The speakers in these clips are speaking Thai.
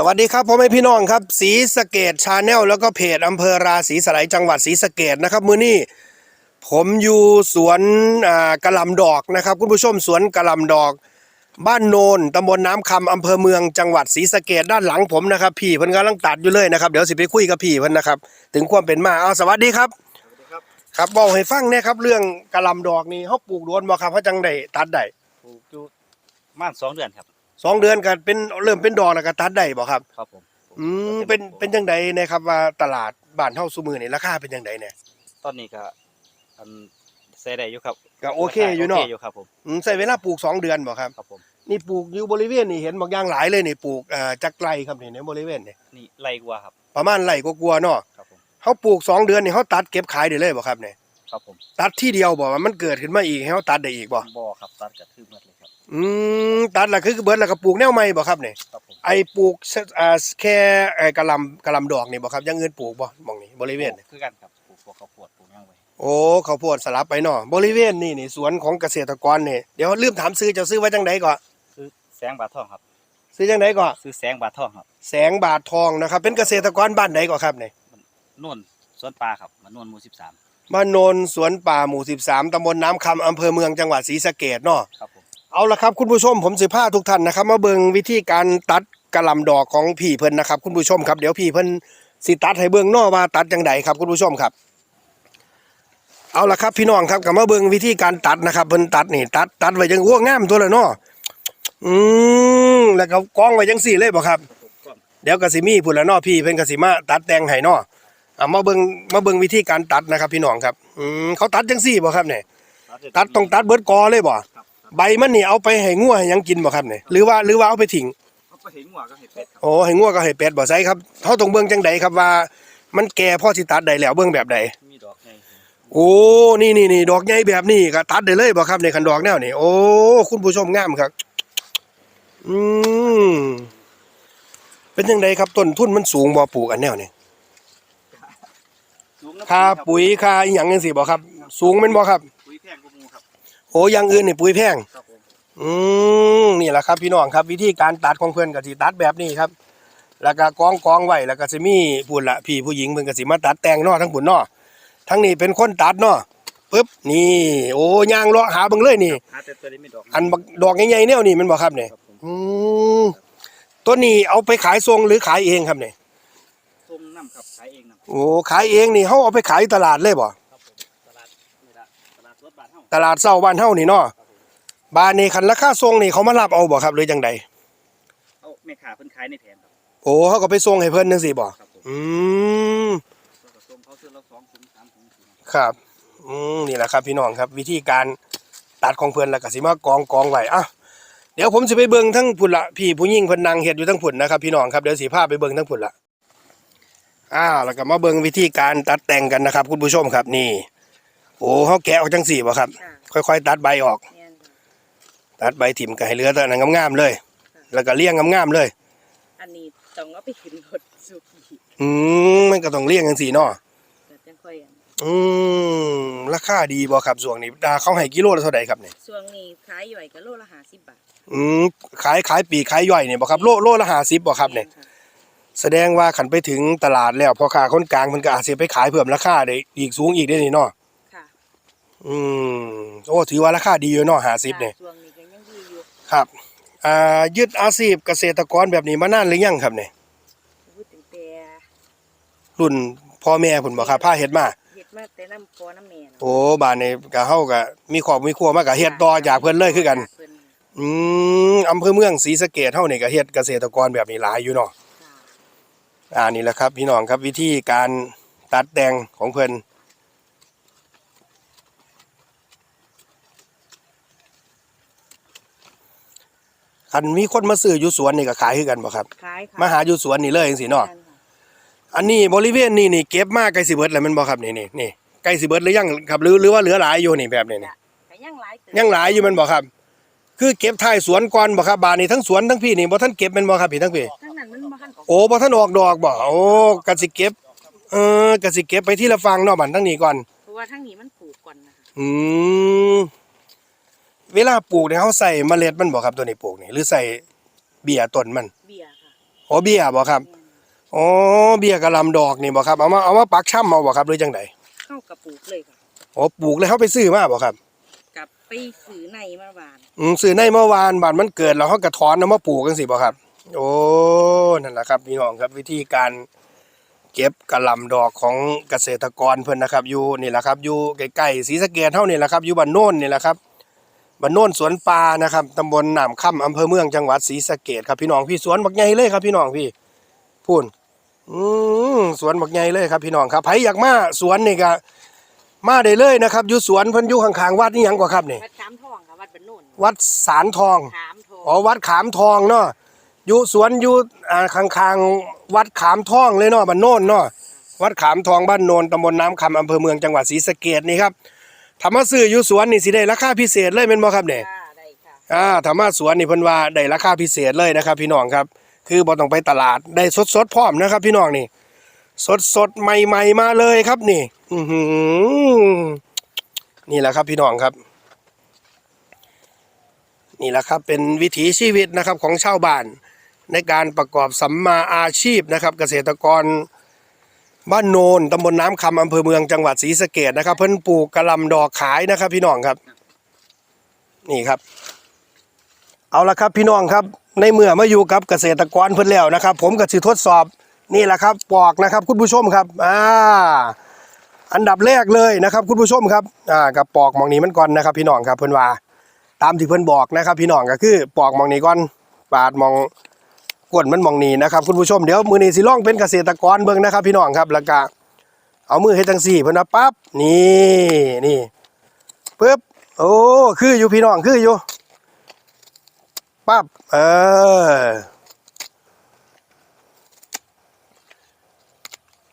สวัสดีครับพ่อแม่พี่น้องครับสีสะเกตชาแนลแล้วก็เพจอำเภอราศีสไลจังหวัดศรีสะเกดนะครับ มือนี้ผมอยู่สวนกระลำดอกนะครับ คุณผู้ชมสวนกระลำดอก บ้านโนนตำบลน้ำคำอำเภอเมืองจังหวัดศรีสะเกดด้านหลังผมนะครับ พี่เพิ่นกำลังตัดอยู่เลยนะครับเดี๋ยวสิไปคุยกับพี่เพิ่นนะครับ ถึงความเป็นมาเอาสวัสดีครับครับครับบอกให้ฟังเนี่ยครับ เรื่องกระลำดอกนี่เขาปลูกโดนบ่ครับเขาจังได้ตัดได้ปลูกอยู่ประมาณสองเดือนครับ สองเดือนก็เป็นเริ่มเป็นดอกแล้วก็ตัดได้บ่ครับ ครับผมอืมเป็นเป็นจังไดนะครับว่าตลาดบ้านเฮาซุมื้อนี่ราคาเป็นจังไดเนี่ยตอนนี้ก็อันใส่ได้อยู่ครับก็โอเคอยู่เนาะโอเคอยู่ครับผมอืมใช้เวลาปลูกสองเดือนบ่ครับครับผมนี่ปลูกอยู่บริเวณนี่เห็นบอกอย่างหลายเลยนี่ปลูกเอ่อจักไรครับนี่ในบริเวณนี่นี่ไรกว่าครับ ประมาณไร่กว่าๆเนาะครับผมเฮาปลูกสองเดือนนี่เฮาตัดเก็บขายได้เลยบ่ครับเนี่ย ครับผมตัดที่เดียวบ่ว่ามันเกิดขึ้นมาอีกให้เฮาตัดได้อีกบ่บ่อครับตัดกระทืบหมดเลยครับ อืมตัดแล้วคือเบิดแล้วก็ปลูกแนวใหม่บ่ครับเนี่ยครับผมไอ้ปลูกเสอ่าแค่ไอ้กะหล่ำกะหล่ำดอกนี่บ่ครับอยังอื่นปลูกบ่หม่องนี้บริเวณนี่คือกันครับปลูกพวกข้าวโพดปลูกหยังไว้โอ้ข้าวโพดสลับไปเนาะบริเวณนี่นี่สวนของเกษตรกรนี่เดี๋ยวลืมถามซื้อเจ้าซื้อว่าจังไดก่อนซื้อแสงบาททองครับ ซื้อจังไดก่อนซื้อแสงบาททองครับแสงบาททองนะครับเป็นเกษตรกรบ้านใดก่อนครับเนี่ยนวลสวนปลาครับมันนวลหมู่สิบสาม บ้านโนนสวนป่าหมู่ 13 ตำบลน้ำคำอำเภอเมืองจังหวัดศรีสะเกดเนาะครับผมเอาละครับคุณผู้ชมผมสิพาทุกท่านนะครับ มาเบิ่งวิธีการตัดกระหลำดอกของพี่เพิ่นนะครับ คุณผู้ชมครับเดี๋ยวพี่เพิ่นสิตัดให้เบิ่งเนาะว่าตัดจังไดครับคุณผู้ชมครับ เอาละครับพี่น้องครับกลับมาเบิ่งวิธีการตัดนะครับเพิ่นตัดนี่ตัดตัดไว้จังอ้วงามตัวเลยเนาะอืมแล้วก็กองไว้จังสี่เลยบ่ครับครับผมเดี๋ยวก็สิมีพุ่นละเนาะพี่เพิ่นก็สิมาตัดแต่งให้เนาะเอามาเบิ่งมาเบิ่งวิธีการตัดนะครับพี่น้องครับอืมเขาตัดจังสี่บ่ครับเนี่ยตัดต้องตัดเบิดกอเลยบ่ครับครับใบมันนี่เอาไปให้งัวให้หยังกินบ่ครับเนี่ยหรือว่าหรือว่าเอาไปทิ้งเขาไปเห็นหัวก็เห็นเป็ดครับโอ้ให้งัวก็ให้เป็ดบ่ใส่ครับเฮาต้องเบิ่งจังใดครับว่า มันแก่พอสิตัดได้แล้วเบิ่งแบบใดมีดอกไงโอ้นี่นี่นี่ดอกใหญ่แบบนี้ก็ตัดได้เลยบ่ครับในคันดอกแนวนี้โอ้คุณผู้ชมงามครับอืมเป็นจังไดครับต้นทุนมันสูงบ่ปลูกอันแนวนี้สูง นะค่าปุ๋ยค่าอีหยังจังซี่บ่ครับ สูงแม่นบ่ครับ ปุ๋ยแพงกว่าหมูครับโอ้อย่างอื่นนี่ปุ๋ยแพง ครับผมอืมนี่แหละครับพี่น้องครับ วิธีการตัดของเพื่อนก็สิตัดแบบนี้ครับ แล้วก็กองกองไว้แล้วก็สิมีพุ่นละพี่ผู้หญิงเพิ่นก็สิมาตัดแต่งเนาะทั้งพุ่นเนาะทั้งนี้เป็นคนตัดเนาะปึ๊บนี่โอ้ย่างเลาะหาเบิ่งเลยนี่ หาแต่ตัวนี้ไม่ดอกอันบักดอกใหญ่ๆแนวนี้แมันบ่ครับเนี่ยครับผมอืมตัวนี้เอาไปขายทรงหรือขายเองครับเนี่ยส้ม น้ำครับขายเองน้ำโอ้ขายเองนี่เฮาเอาไปขายตลาดเลยบ่ครับผมตลาดนี่ละตลาดรถบาทเฮาตลาดเช้าบ้านเฮานี่เนาะบ้านนี่คันราคาทรงนี่เขามารับเอาบ่ครับหรือจังใดเอาแม่ค้าเพิ่นขายในแผงครับโอ้เขาก็ไปส่งให้เพิ่นจังซี่บ่ครับผมอืมแล้วก็ส่งเขาซื้อละสองถุงสามถุงสี่ถุงครับอืมนี่แหละครับพี่น้องครับ วิธีการตัดของเพิ่นแล้วก็สิมากองกองไว้อะเดี๋ยวผมสิไปเบิ่งทั้งพุ่นละพี่ผู้หญิงเพิ่นนั่งเฮ็ดอยู่ทั้งพุ่นนะครับพี่น้องครับเดี๋ยวสิพาไปเบิ่งทั้งพุ่นละ อ้าวแล้วก็มาเบิ่งวิธีการตัดแต่งกันนะครับ คุณผู้ชมครับนี่ โอ้เฮาแกะออกจังสี่บ่ครับ ค่ะค่อยๆ ตัดใบออกแม่นค่ะตัดใบถิ่มก็ให้เหลือแต่นั้นงามๆเลย แล้วก็เลี้ยงงามๆเลย อันนี้ต้องเอาไปขึ้นรถสุกี้อืมมันก็ต้องเลี้ยงจังสี่เนาะแต่จังค่อยอันอืมราคาดีบ่ครับช่วงนี้ดาเขาให้กิโลละเท่าใดครับเนี่ยช่วงนี้ขายอยู่ไอ้ก็โลละ50บาทอืมขายขายปีกขายย่อยเนี่ยบ่ครับโลโลละห้าสิบบ่ครับเนี่ย แม่ะ แสดงว่าขันไปถึงตลาดแล้วพอค้าคนกลางมันก็อาจจะไปขายเพิ่มราคาได้อีกสูงอีกได้นี่เนาะค่ะอืมโอ้ถือว่าราคาดีอยู่เนาะห้าสิบเนี่ยช่วงนี้ก็ยังดีอยู่ครับอ่ายึดอาชีพเกษตรกรแบบนี้มานานหรือยังครับเนี่ยพูดถึงแต่รุ่นพ่อแม่พุ่นบ่ครับพาเฮ็ดมาเฮ็ดมาแต่น้ำพอน้ำแม่น่ะโอ้บ้านนี้ก็เฮาก็มีครอบมีครัวมาก็เฮ็ดต่อจากเพิ่นเลยคือกัน เพิ่นอืมอำเภอเมืองศรีสะเกษเฮานี่ก็เฮ็ดเกษตรกรแบบนี้หลายอยู่เนาะค่ะ อ่านี่แหละครับพี่น้องครับวิธีการตัดแต่งของเพิ่นคันมีคนมาซื้ออยู่สวนนี่ก็ขายคือกันบ่ครับ ขายค่ะมาหาอยู่สวนนี่เลยจังซี่เนาะแม่ค่อันนี้บริเวณนี่นี่เก็บมาใกล้สิเบิดแล้วแมันบ่ครับนี่นี่นี่ใกล้สิเบิดหรือยังครับหรือหรือว่าเหลือหลายอยู่นี่แบบนี้นี่ก็ยังหลายเติบยังหลายอยู่แมันบ่ครับ คือเก็บท้ายสวนก่อนบ่ครับบานนี่ทั้งสวนทั้งพี่นี่บ่ทันเก็บแม่นบ่ครับพี่ทั้งพี่ทั้ง นั้นมันบ่ทันออกโอ้บ่ทันออกดอกบ่โอ้ก็สิเก็บ เออก็สิเก็บไปที่ละฟังเนาะบัดทั้งนี้ก่อน เพราะว่าทั้งนี้มันปลูกก่อนนะคะอืมเวลาปลูกเนี่ยเขาใส่เมล็ดมันบ่ครับตัวนี้ปลูกนี่หรือใส่เบี้ยต้นมันเบี้ยค่ะโโอ้เบี้ยบ่ครับอ๋อเบี้ยกะหลำดอกนี่บ่ครับเอามาเอามาปักช่ำเอาบ่ครับหรือจังไดเข้ากระปลูกเลยค่ะอ๋อปลูกเลยเฮาไปซื้อมาบ่ครับกลับไปซื้อในเมื่อวานอืมซื้อในเมื่อวานบาดมันเกิดแล้วเฮาก็ถอนเอามาปลูกจังซี่บ่ครับ โอ้นั่นแหละครับพี่น้องครับวิธีการเก็บกะหล่ำดอกของเกษตรกรเพิ่นนะครับอยู่นี่แหละครับอยู่ใกล้ๆศรีสะเกษเฮานี่แหละครับอยู่บ้านโน่นนี่แหละครับบ้านโน่นสวนปลานะครับตำบลหนามค่ำอำเภอเมืองจังหวัดศรีสะเกษครับพี่น้องพี่สวนบักใหญ่เลยครับพี่น้องพี่พูนอืมสวนบักใหญ่เลยครับพี่น้องครับไผอยากมาสวนนี่ก็มาได้เลยนะครับอยู่สวนเพิ่นอยู่ข้างๆวัดนี่หยังกว่าครับนี่วัดขามทองค่ะวัดบ้านโน่นวัดสารทอง ขามทองอ๋อวัดขามทองเนาะ อยู่สวนอยู่อ่าข้างๆวัดขามทองเลยเนาะบ้านโน่นเนาะวัดขามทองบ้านโนนตำบลน้ำคำอำเภอเมืองจังหวัดศรีสะเกษนี่ครับธรรมาซื้ออยู่สวนนี่สิได้ราคาพิเศษเลยแม่นบ่ครับเนี่ยค่ะได้ค่ะอ่าธรรมาสวนนี่เพิ่นว่าได้ราคาพิเศษเลยนะครับ พี่น้องครับ คือบ่ต้องไปตลาดได้สดๆพร้อมนะครับ พี่น้องนี่สดๆใหม่ๆมาเลยครับนี่ อือหือนี่แหละครับพี่น้องครับ นี่แหละครับ เป็นวิถีชีวิตนะครับของชาวบ้าน ในการประกอบสัมมาอาชีพนะครับ เกษตรกรบ้านโนนตำบลน้ำคำอำเภอเมืองจังหวัดศรีสะเกดนะครับ เพิ่นปลูกกระลำดอกขายนะครับ พี่น้องครับ นี่ครับ เอาละครับพี่น้องครับ ในเมื่อมาอยู่กับเกษตรกรเพิ่นแล้วนะครับ ผมก็สิทดสอบนี่แหละครับปอกนะครับ คุณผู้ชมครับอ่าอันดับแรกเลยนะครับ คุณผู้ชมครับอ่ากับปอกมองนี้มันก่อนนะครับ พี่น้องครับเพิ่นว่า ตามที่เพิ่นบอกนะครับ พี่น้องก็คือ ปอกมองนี้ก่อนปาดมอง ก้นมันมองนี้นะครับคุณผู้ชมเดี๋ยวมือนี้สิล่องเป็นเกษตรกรเบิ่งนะครับ พี่น้องครับแล้วก็เอามือเฮ็ดจังซี่เพิ่นว่าปั๊บนี่นี่ปึ๊บโอ้คืออยู่พี่น้องคืออยู่ปั๊บเออ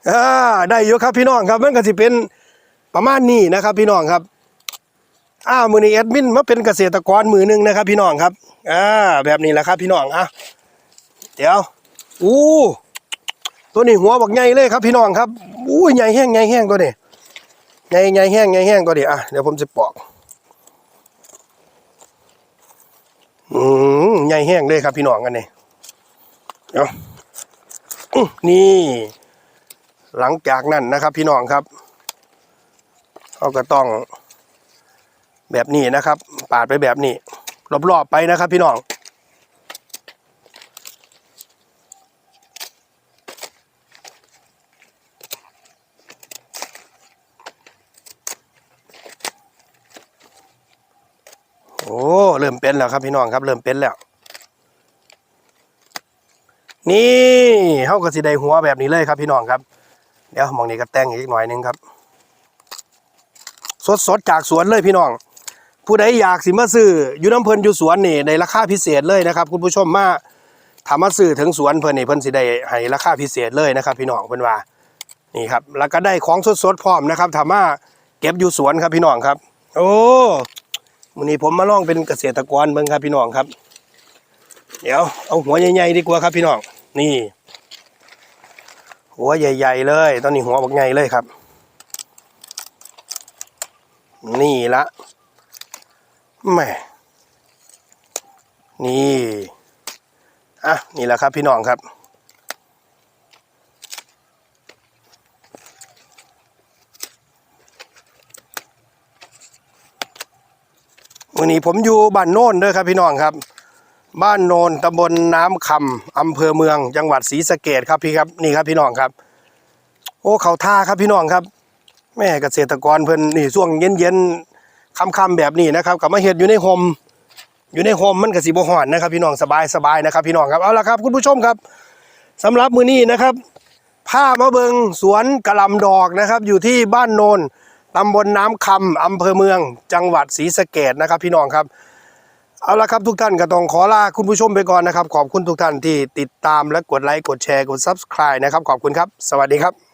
อ่าได้อยู่ครับพี่น้องครับมันก็สิเป็นประมาณนี้นะครับ พี่น้องครับอ้ามือนี้แอดมินมาเป็นเกษตรกรมือหนึงนะครับ พี่น้องครับอ่าแบบนี้แหละครับพี่น้องอะ เดี๋ยวอู้ตัวนี้หัวบักใหญ่เลยครับพี่น้องครับอู้ใหญ่แห้งใหญ่แห้งตัวนี้ใหญ่ใหญ่แห้งใหญ่แห้งตัวนี้อะเดี๋ยวผมจะปอกอืมใหญ่แห้งเลยครับพี่น้องกันนี่เดี๋ยวนี่ หลังจากนั้นนะครับ พี่น้องครับเขาก็ต้องแบบนี้นะครับ ปาดไปแบบนี้รอบๆไปนะครับ พี่น้อง โอ้เริ่มเป็นแล้วครับพี่น้องครับ เริ่มเป็นแล้ว นี่เขาก็สิได้หัวแบบนี้เลยครับพี่น้องครับ เดี๋ยวมองนี้ก็แต่งอีกหน่อยนึงครับ สดๆจากสวนเลยพี่น้อง ผู้ใดอยากสิมาซื้ออยู่น้ำเพิ่นอยู่สวนนี่ในราคาพิเศษเลยนะครับ คุณผู้ชมมาถามมาซื้อถึงสวนเพิ่นนี่เพิ่นสิได้ให้ราคาพิเศษเลยนะครับ พี่น้องเพิ่นว่านี่ครับ แล้วก็ได้ของสดๆพร้อมนะครับถามมาเก็บอยู่สวนครับพี่น้องครับ โอ้ มื้อนี้ผมมาลองเป็นเกษตรกรเบิ่งครับพี่น้องครับ เดี๋ยวเอาหัวใหญ่ๆดีกว่าครับพี่น้อง นี่ หัวใหญ่ ๆ เลย ตอนนี้หัวบักใหญ่เลยครับ นี่ละแหม่นี่ อะ นี่แหละครับพี่น้องครับ วันนี้ผมอยู่บ้านโน่นเด้อครับพี่น้องครับ บ้านโนนตำบลน้ำคำอำเภอเมือง จังหวัดศรีสะเกดครับพี่ครับนี่ครับพี่น้องครับ โอ้เขาท่าครับพี่น้องครับ แม่เกษตรกรเพิ่นนี่ช่วงเย็นๆค่ำๆแบบนี้นะครับกับมาเฮ็ดอยู่ในโฮมอยู่ในโฮมมันก็สิบ่ฮ้อนนะครับ พี่น้องสบายสบายนะครับ พี่น้องครับเอาละครับ คุณผู้ชมครับสำหรับมือนี้นะครับพามาเบิงสวนกะหล่ำดอกนะครับ อยู่ที่บ้านโนน ตำบลน้ำคำอำเภอเมือง จังหวัดศรีสะเกดนะครับ พี่น้องครับเอาละครับทุกท่านก็ต้องขอลาคุณผู้ชมไปก่อนนะครับ ขอบคุณทุกท่านที่ติดตามและกดไลค์กดแชร์กด Subscribe นะครับ ขอบคุณครับ สวัสดีครับ